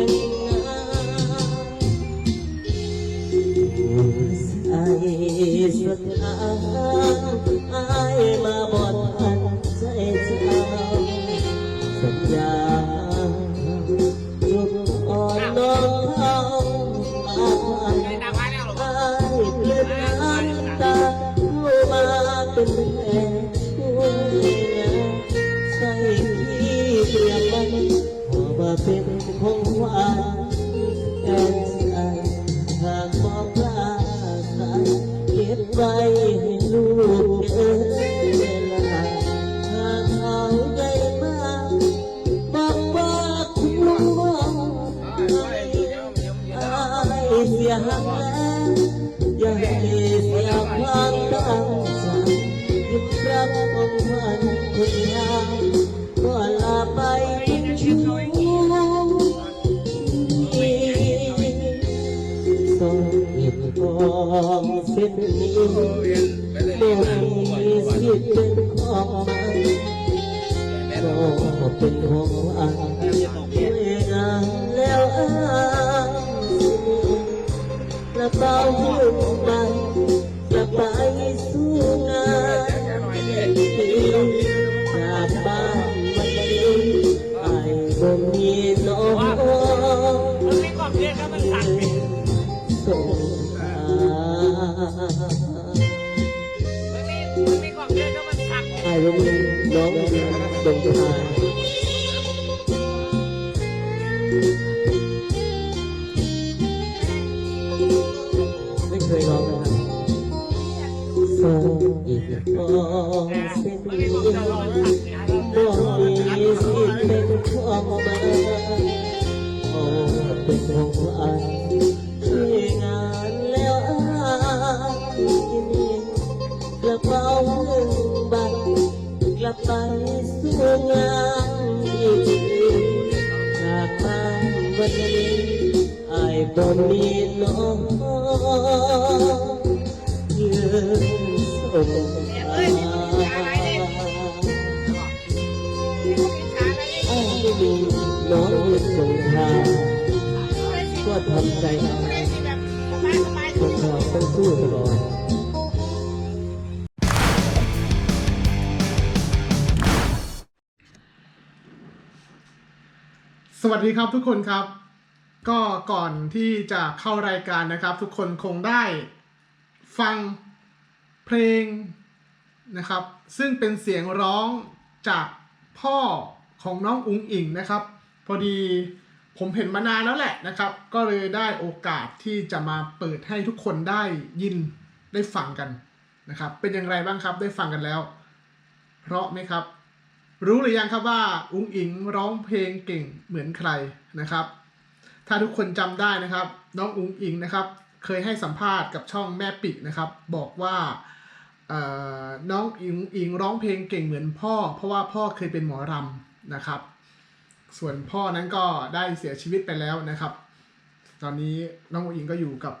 afternoon. องเส้นนี้บ่มีสิทธิ์เป็นของมันก็เป็นของอันเมื่องานแล้วอ้างกระเป๋าหิ้วไปจะไปสู้งานจากบ้านวันนี้ไอ้บ่มีน้องมันไม่กรอบเรียกแล้วมันสั่นไปส่ง ไม่มันไม่กรอบเรียกแล้วมันสั่นไอ้องดงทางไม่เคยร้องนะครับส่งอีกฟองเส้นมันนี้ไม่กรอบจะรอสั่นเนี่ยบ่มีสิทธิ์เป็นของมันโอ้เป็นของอัน อายบ่มีน้องยืนส่งหาอ้ยน้องยืนส่งทางก็ทำใจเอาคนเราต้องสู้ตลอดสวัสดีครับทุกคนครับ ก็ก่อนที่จะเข้ารายการนะครับ ทุกคนคงได้ฟังเพลงนะครับ ซึ่งเป็นเสียงร้องจากพ่อของน้องอุ๋งอิงนะครับ พอดีผมเห็นมานานแล้วแหละนะครับ ก็เลยได้โอกาสที่จะมาเปิดให้ทุกคนได้ยินได้ฟังกันนะครับ เป็นอย่างไรบ้างครับได้ฟังกันแล้ว เพราะไหมครับ รู้หรือยังครับว่าอุ้งอิงร้องเพลงเก่งเหมือนใครนะครับ ถ้าทุกคนจำได้นะครับ น้องอุ้งอิงนะครับ เคยให้สัมภาษณ์กับช่องแม่ปินะครับ บอกว่าน้องอิงอิงร้องเพลงเก่งเหมือนพ่อ เพราะว่าพ่อเคยเป็นหมอรำนะครับ ส่วนพ่อนั้นก็ได้เสียชีวิตไปแล้วนะครับ ตอนนี้น้องอุ้งอิงก็อยู่กับ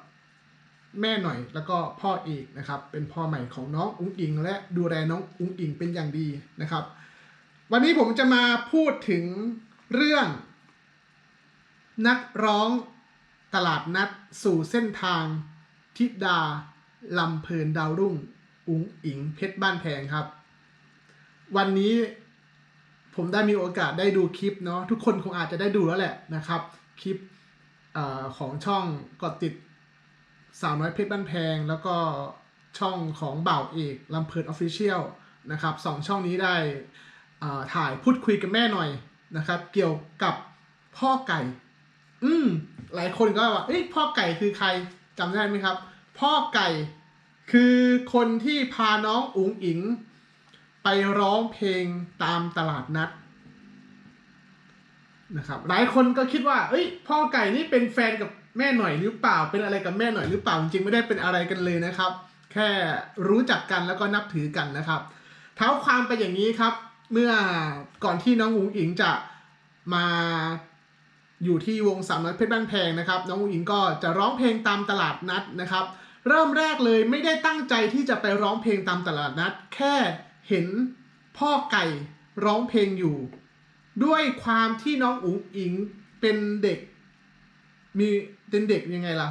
แม่หน่อยแล้วก็พ่อเอกนะครับ เป็นพ่อใหม่ของน้องอุ้งอิง และดูแลน้องอุ้งอิงเป็นอย่างดีนะครับ วันนี้ผมจะมาพูดถึงเรื่อง นักร้องตลาดนัดสู่เส้นทาง ทิดาลำเพลินดาวรุ่ง อุ๋งอิงเพชรบ้านแพงครับ วันนี้ผมได้มีโอกาสได้ดูคลิปเนาะทุกคนคงอาจจะได้ดูแล้วแหละนะครับ คลิปอของช่องกดติดสาวน้อยเพชรบ้านแพง แล้วก็ช่องของบ่าวเอกลำเพลินออฟฟิเชียลนะครับสองช่องนี้ได้ถ่ายพูดคุยกับแม่หน่อยนะครับ เกี่ยวกับพ่อไก่ อืม หลายคนก็ว่าเอ้ยพ่อไก่คือใครจำได้ไหมครับ พ่อไก่คือคนที่พาน้องอุ๋งอิง ไปร้องเพลงตามตลาดนัดนะครับหลายคนก็คิดว่า เอ้ย พ่อไก่นี่เป็นแฟนกับแม่หน่อยหรือเปล่า เป็นอะไรกับแม่หน่อยหรือเปล่า จริงๆไม่ได้เป็นอะไรกันเลยนะครับ แค่รู้จักกันแล้วก็นับถือกันนะครับ เท้าความไปอย่างนี้ครับ เมื่อก่อนที่น้องอุ๋งอิงจะมา อยู่ที่วงสามน้อยเพชรบ้านแพงนะครับน้องอุ๋งอิงก็จะร้องเพลงตามตลาดนัดนะครับ เริ่มแรกเลยไม่ได้ตั้งใจที่จะไปร้องเพลงตามตลาดนัด แค่เห็นพ่อไก่ร้องเพลงอยู่ ด้วยความที่น้องอุ๋งอิงเป็นเด็ก มีเป็นเด็กยังไงล่ะ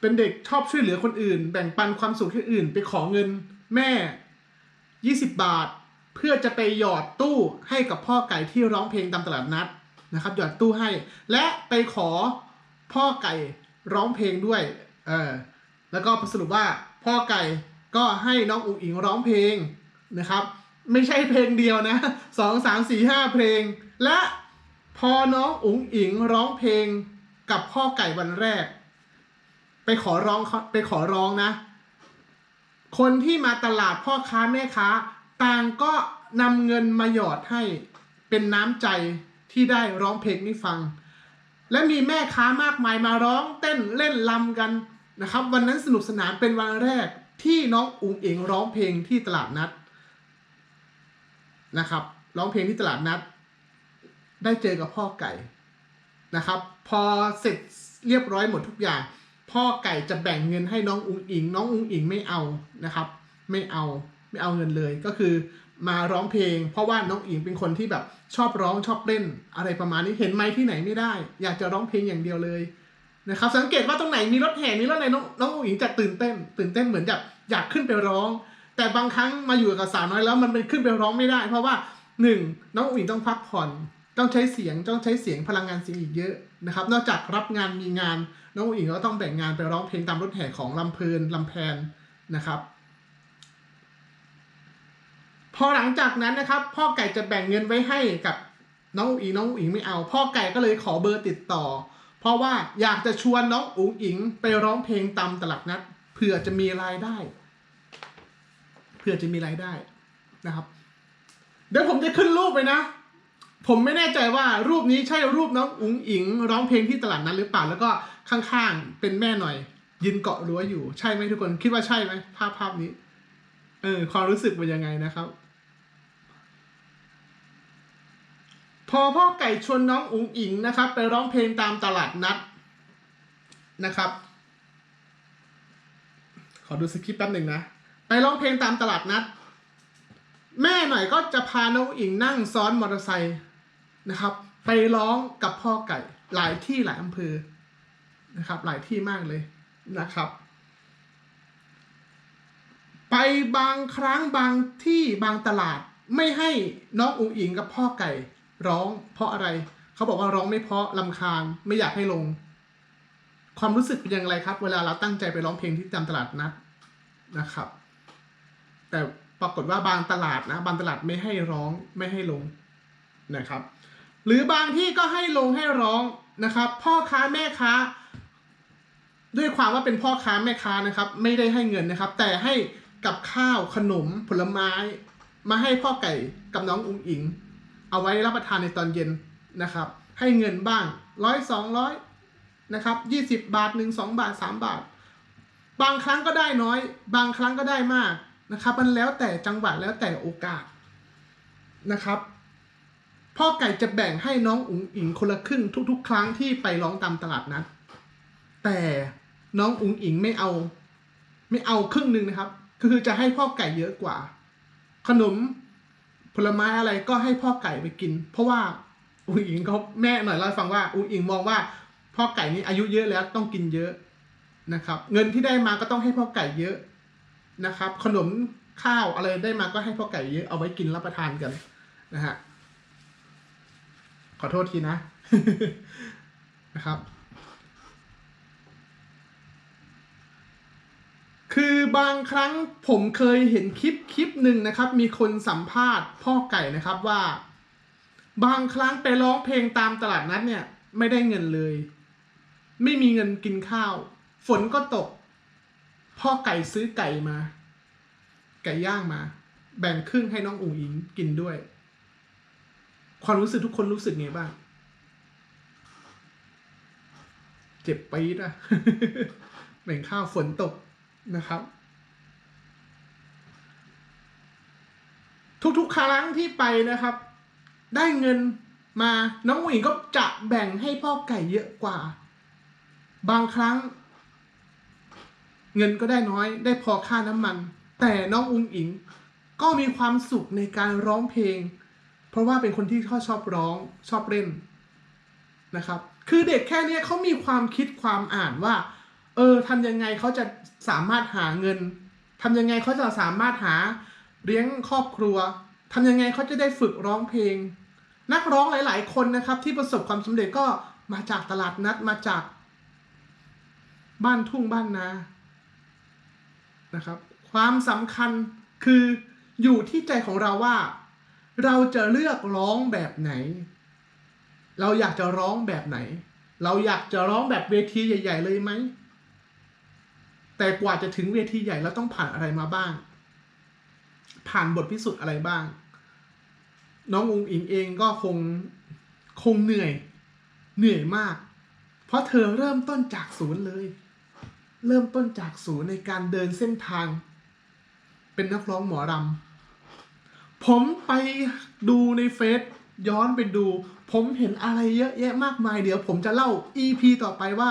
เป็นเด็กชอบช่วยเหลือคนอื่น แบ่งปันความสุขให้อื่น ไปขอเงินแม่ 20 บาท เพื่อจะไปหยอดตู้ให้กับพ่อไก่ที่ร้องเพลงตามตลาดนัด นะครับหยอดตู้ให้ และไปขอพ่อไก่ร้องเพลงด้วยเออแล้วก็สรุปว่าพ่อไก่ก็ให้น้องอุ๋งอิงร้องเพลงนะครับ ไม่ใช่เพลงเดียวนะสองสามสี่ห้าเพลง และพอน้องอุ๋งอิงร้องเพลงกับพ่อไก่วันแรก ไปขอร้องเขาไปขอร้องนะ คนที่มาตลาดพ่อค้าแม่ค้าต่างก็นำเงินมาหยอดให้เป็นน้ำใจ ที่ได้ร้องเพลงนี้ฟัง และมีแม่ค้ามากมายมาร้องเต้นเล่นลำกันนะครับ วันนั้นสนุกสนานเป็นวันแรกที่น้องอุ๋งเอิงร้องเพลงที่ตลาดนัดนะครับ ร้องเพลงที่ตลาดนัด ได้เจอกับพ่อไก่นะครับ พอเสร็จเรียบร้อยหมดทุกอย่าง พ่อไก่จะแบ่งเงินให้น้องอุ๋งอิง น้องอุ๋งอิงไม่เอานะครับ ไม่เอา ไม่เอาเงินเลยก็คือมาร้องเพลง เพราะว่าน้องอิงเป็นคนที่แบบชอบร้องชอบเล่นอะไรประมาณนี้เห็นไหมที่ไหนไม่ได้ อยากจะร้องเพลงอย่างเดียวเลยนะครับสังเกตว่าตรงไหนมีรถแห่มีรถอะไรน้องน้องอิงจะตื่นเต้น ตื่นเต้นเหมือนแบบอยากขึ้นไปร้อง แต่บางครั้งมาอยู่กับสาวน้อยแล้วมันเป็นขึ้นไปร้องไม่ได้ เพราะว่าหนึ่งน้องอิงต้องพักผ่อนต้องใช้เสียงต้องใช้เสียงพลังงานเสียงอีกเยอะนะครับ นอกจากรับงานมีงานน้องอุ๋งอิงก็ต้องแบ่งงานไปร้องเพลงตามรถแห่ของลำเพลินลำแพนนะครับ พอหลังจากนั้นนะครับ พ่อไก่จะแบ่งเงินไว้ให้กับน้องอุ๋งอิงน้องอุ๋งอิงไม่เอา พ่อไก่ก็เลยขอเบอร์ติดต่อ เพราะว่าอยากจะชวนน้องอุ๋งอิงไปร้องเพลงตามตลาดนัดเผื่อจะมีรายได้ เผื่อจะมีรายได้นะครับ เดี๋ยวผมจะขึ้นรูปไปนะ ผมไม่แน่ใจว่ารูปนี้ใช่รูปน้องอุ๋งอิง ร้องเพลงที่ตลาดนั้นหรือเปล่าแล้วก็ข้างๆเป็นแม่หน่อย ยืนเกาะรั้วอยู่ใช่ไหมทุกคนคิดว่าใช่ไหมภาพภาพนี้ เออความรู้สึกเป็นยังไงนะครับ พอพ่อไก่ชวนน้องอุ๋งอิงนะครับ ไปร้องเพลงตามตลาดนัดนะครับ ขอดูสคริปต์แป๊บหนึ่งนะ ไปร้องเพลงตามตลาดนัด แม่หน่อยก็จะพาน้องอุ๋งอิงนั่งซ้อนมอเตอร์ไซค์นะครับ ไปร้องกับพ่อไก่หลายที่หลายอำเภอนะครับ หลายที่มากเลยนะครับ ไปบางครั้งบางที่บางตลาดไม่ให้น้องอุ๋งอิงกับพ่อไก่ ร้อง เพราะอะไร เขาบอกว่าร้องไม่เพราะลำคาญไม่อยากให้ลง ความรู้สึกเป็นอย่างไรครับ เวลาเราตั้งใจไปร้องเพลงที่ตามตลาดนัดนะครับ แต่ปรากฏว่าบางตลาดนะ บางตลาดไม่ให้ร้องไม่ให้ลงนะครับ หรือบางที่ก็ให้ลงให้ร้องนะครับ พ่อค้าแม่ค้า ด้วยความว่าเป็นพ่อค้าแม่ค้านะครับ ไม่ได้ให้เงินนะครับ แต่ให้กับข้าวขนมผลไม้ มาให้พ่อไก่กับน้องอุ๋งอิง เอาไว้รับประทานในตอนเย็นนะครับ ให้เงินบ้างร้อยสองร้อยนะครับยี่สิบบาทหนึ่งสองบาทสามบาท บางครั้งก็ได้น้อย บางครั้งก็ได้มากนะครับ มันแล้วแต่จังหวะแล้วแต่โอกาสนะครับพ่อไก่จะแบ่งให้น้องอุ๋งอิงคนละครึ่งทุก ๆ ครั้งที่ไปร้องตามตลาดนัดแต่น้องอุ๋งอิงไม่เอา ไม่เอาครึ่งหนึ่งนะครับก็คือจะให้พ่อไก่เยอะกว่า ขนม ผลไม้อะไรก็ให้พ่อไก่ไปกิน เพราะว่าอุ๋งอิงเขาแม่หน่อยเล่าฟังว่าอุ๋งอิงมองว่า พ่อไก่นี่อายุเยอะแล้วต้องกินเยอะนะครับ เงินที่ได้มาก็ต้องให้พ่อไก่เยอะนะครับ ขนมข้าวอะไรได้มาก็ให้พ่อไก่เยอะเอาไว้กินรับประทานกันนะฮะขอโทษทีนะนะครับ คือบางครั้งผมเคยเห็นคลิปคลิปหนึ่งนะครับ มีคนสัมภาษณ์พ่อไก่นะครับว่า บางครั้งไปร้องเพลงตามตลาดนัดเนี่ย ไม่ได้เงินเลย ไม่มีเงินกินข้าว ฝนก็ตก พ่อไก่ซื้อไก่มา ไก่ย่างมา แบ่งครึ่งให้น้องอุ๋งอิงกินด้วย ความรู้สึกทุกคนรู้สึกไงบ้าง เจ็บปี๊ดอะแบ่งข้าวฝนตก นะครับ ทุกๆ ครั้งที่ไปนะครับ ได้เงินมาน้องอุ๋งอิงก็จะแบ่งให้พ่อไก่เยอะกว่า บางครั้ง เงินก็ได้น้อย ได้พอค่าน้ำมัน แต่น้องอุ๋งอิง ก็มีความสุขในการร้องเพลง เพราะว่าเป็นคนที่เขาชอบร้องชอบเล่นนะครับ คือเด็กแค่นี้เขามีความคิดความอ่านว่า เออทำยังไงเขาจะสามารถหาเงินทำยังไงเขาจะสามารถหาเลี้ยงครอบครัวทำยังไงเขาจะได้ฝึกร้องเพลง นักร้องหลาย ๆ คนนะครับ ที่ประสบความสำเร็จก็มาจากตลาดนัดมาจาก บ้านทุ่งบ้านนานะครับ ความสำคัญคืออยู่ที่ใจของเราว่า เราจะเลือกร้องแบบไหน เราอยากจะร้องแบบไหน เราอยากจะร้องแบบเวทีใหญ่ ๆ เลยไหม แต่กว่าจะถึงเวทีใหญ่เราต้องผ่านอะไรมาบ้าง ผ่านบทพิสูจน์อะไรบ้าง น้องอุงอิงเองก็คงคงเหนื่อย เหนื่อยมาก เพราะเธอเริ่มต้นจากศูนย์เลย เริ่มต้นจากศูนย์ในการเดินเส้นทาง เป็นนักร้องหมอรำผมไปดูในเฟซย้อนไปดู ผมเห็นอะไรเยอะแยะมากมายเดี๋ยวผมจะเล่า EP ต่อไปว่า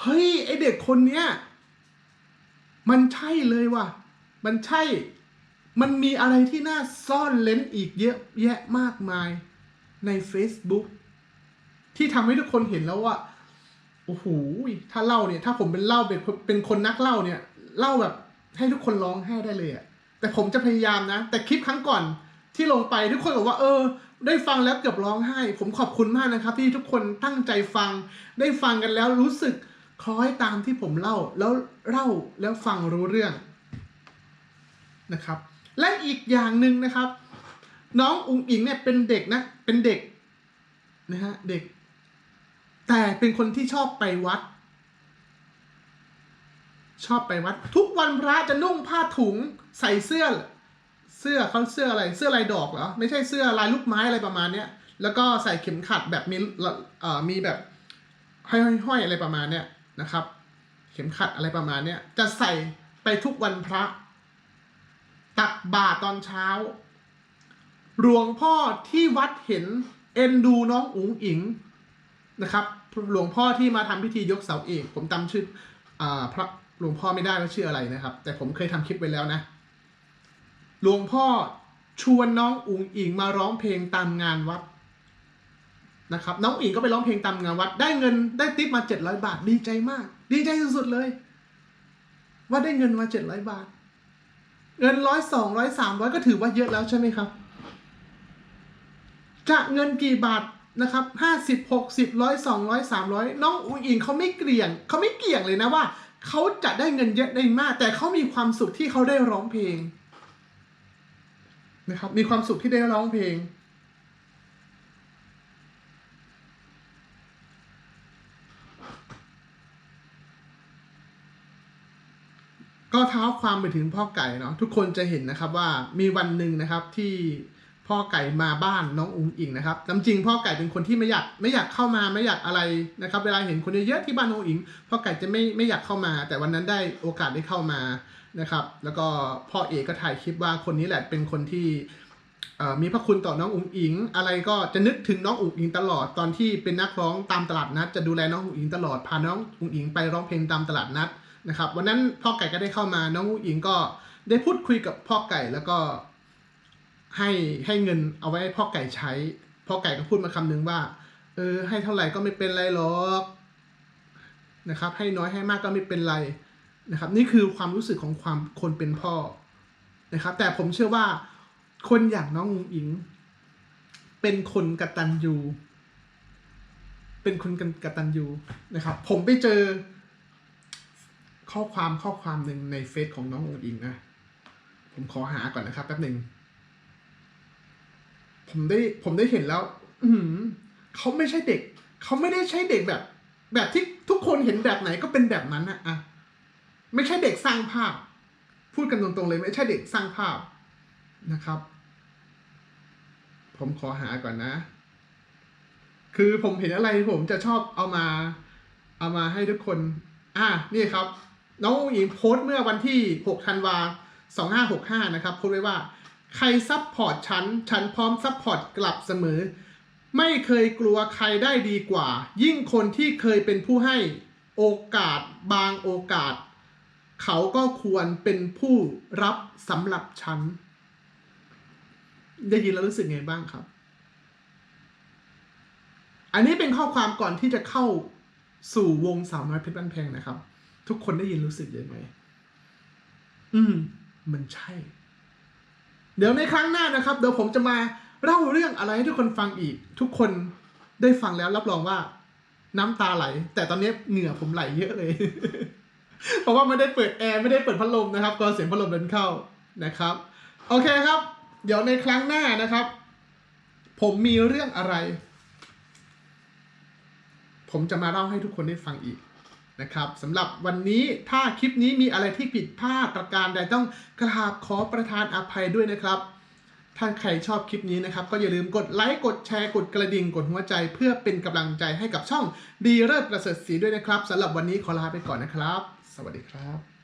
เฮ้ย ไอเด็กคนเนี้ย มันใช่เลยว่ะ มันใช่ มันมีอะไรที่น่าซ่อนเลนอีกเยอะแยะมากมายใน Facebook ที่ทำให้ทุกคนเห็นแล้วว่าโอ้โหถ้าเล่าเนี่ย ถ้าผมเป็นเล่าเป็นเป็นคนนักเล่าเนี่ย เล่าแบบให้ทุกคนร้องไห้ได้เลยอะแต่ผมจะพยายามนะ แต่คลิปครั้งก่อนที่ลงไปทุกคนบอกว่า เออ ได้ฟังแล้วเกือบร้องไห้ ผมขอบคุณมากนะครับ ที่ทุกคนตั้งใจฟัง ได้ฟังกันแล้วรู้สึก คล้อยตามที่ผมเล่าแล้วเล่าแล้วฟังรู้เรื่องนะครับ และอีกอย่างหนึ่งนะครับ น้องอุงอิงเนี่ยเป็นเด็กนะเป็นเด็กนะฮะเด็ก แต่เป็นคนที่ชอบไปวัด ชอบไปวัด ทุกวันพระจะนุ่งผ้าถุงใส่เสื้อ เสื้อเขาเสื้ออะไร เสื้อลายดอกเหรอไม่ใช่เสื้อลายลูกไม้อะไรประมาณเนี้ยแล้วก็ใส่เข็มขัดแบบมีเอ่อมีแบบห้อยๆอะไรประมาณเนี้ย นะครับ เข็มขัดอะไรประมาณเนี้ยจะใส่ไปทุกวันพระ ตักบาตรตอนเช้า หลวงพ่อที่วัดเห็นเอ็นดูน้องอุ๋งอิงนะครับ หลวงพ่อที่มาทำพิธียกเสาเอกผมจำชื่ออ่าพระหลวงพ่อไม่ได้ว่าชื่ออะไรนะครับ แต่ผมเคยทำคลิปไว้แล้วนะ หลวงพ่อชวนน้องอุ๋งอิงมาร้องเพลงตามงานวัด นะครับน้องอิงก็ไปร้องเพลงตามงานวัด ได้เงินได้ติปมาเจ็ดร้อยบาท ดีใจมาก ดีใจสุดๆเลย ว่าได้เงินมาเจ็ดร้อยบาท เงินร้อยสองร้อยสามร้อยก็ถือว่าเยอะแล้วใช่ไหมครับจะเงินกี่บาทนะครับห้าสิบหกสิบร้อยสองร้อยสามร้อยน้องอุ๋งอิงเขาไม่เกลี่ยงเขาไม่เกี่ยงเลยนะว่าเขาจะได้เงินเยอะได้มาก แต่เขามีความสุขที่เขาได้ร้องเพลงนะครับมีความสุขที่ได้ร้องเพลง ก็เท้าความไปถึงพ่อไก่เนาะทุกคนจะเห็นนะครับว่ามีวันหนึ่งนะครับที่พ่อไก่มาบ้านน้องอุ๋งอิงนะครับจำจริงพ่อไก่เป็นคนที่ไม่อยากไม่อยากเข้ามาไม่อยากอะไรนะครับ เวลาเห็นคนเยอะๆที่บ้านน้องอุ๋งอิงพ่อไก่จะไม่ไม่อยากเข้ามา แต่วันนั้นได้โอกาสได้เข้ามานะครับ แล้วก็พ่อเอกก็ถ่ายคลิปว่าคนนี้แหละเป็นคนที่มีพระคุณต่อน้องอุ๋งอิง อะไรก็จะนึกถึงน้องอุ๋งอิงตลอดตอนที่เป็นนักร้องตามตลาดนัด จะดูแลน้องอุ๋งอิงตลอดพาน้องอุ๋งอิงไปร้องเพลงตามตลาดนัด นะครับวันนั้นพ่อไก่ก็ได้เข้ามาน้องอุ๋งอิงก็ได้พูดคุยกับพ่อไก่แล้วก็ให้ให้เงินเอาไว้ให้พ่อไก่ใช้ พ่อไก่ก็พูดมาคำนึงว่า เออ ให้เท่าไหร่ก็ไม่เป็นไรหรอกนะครับ ให้น้อยให้มากก็ไม่เป็นไรนะครับ นี่คือความรู้สึกของความคนเป็นพ่อนะครับ แต่ผมเชื่อว่าคนอย่างน้องอุ๋งอิง เป็นคนกตัญญูเป็นคนกตัญญูนะครับ ผมไปเจอ ข้อความข้อความหนึ่งในเฟซของน้ององอิงนะ ผมขอหาก่อนนะครับแป๊บหนึ่งผมได้ผมได้เห็นแล้ว อืเขาไม่ใช่เด็ก เขาไม่ได้ใช่เด็กแบบ แบบที่ทุกคนเห็นแบบไหนก็เป็นแบบนั้นนะอะไม่ใช่เด็กสร้างภาพ พูดกันตรงๆเลยไม่ใช่เด็กสร้างภาพนะครับ ผมขอหาก่อนนะ คือผมเห็นอะไรผมจะชอบเอามา เอามาให้ทุกคน อ่านี่ครับ น้องอุ๋งอิงโพสต์เมื่อวันที่ 6 ธันวา 2565 นะครับโพสต์ไว้ว่า ใครซับพอร์ตฉัน ฉันพร้อมซับพอร์ตกลับเสมอ ไม่เคยกลัวใครได้ดีกว่า ยิ่งคนที่เคยเป็นผู้ให้โอกาสบางโอกาส เขาก็ควรเป็นผู้รับสำหรับฉัน ได้ยินแล้วรู้สึกไงบ้างครับ อันนี้เป็นข้อความก่อนที่จะเข้าสู่วงสาวน้อยเพชรบ้านแพงนะครับ ทุกคนได้ยินรู้สึกยังไง อืม มันใช่ เดี๋ยวในครั้งหน้านะครับ เดี๋ยวผมจะมาเล่าเรื่องอะไรให้ทุกคนฟังอีก ทุกคนได้ฟังแล้วรับรองว่า น้ำตาไหล แต่ตอนนี้เหงื่อผมไหลเยอะเลย เพราะว่าไม่ได้เปิดแอร์ไม่ได้เปิดพัดลมนะครับก็เสียงพัดลมเดินเข้านะครับ โอเคครับ เดี๋ยวในครั้งหน้านะครับ ผมมีเรื่องอะไร ผมจะมาเล่าให้ทุกคนได้ฟังอีก นะครับสำหรับวันนี้ถ้าคลิปนี้มีอะไรที่ผิดพลาดประการใดต้องกราบขอประทานอภัยด้วยนะครับ ถ้าใครชอบคลิปนี้นะครับ ก็อย่าลืมกดไลค์กดแชร์กดกระดิ่งกดหัวใจ เพื่อเป็นกำลังใจให้กับช่องดีเลิศประเสริฐศรีด้วยนะครับสำหรับวันนี้ขอลาไปก่อนนะครับ สวัสดีครับ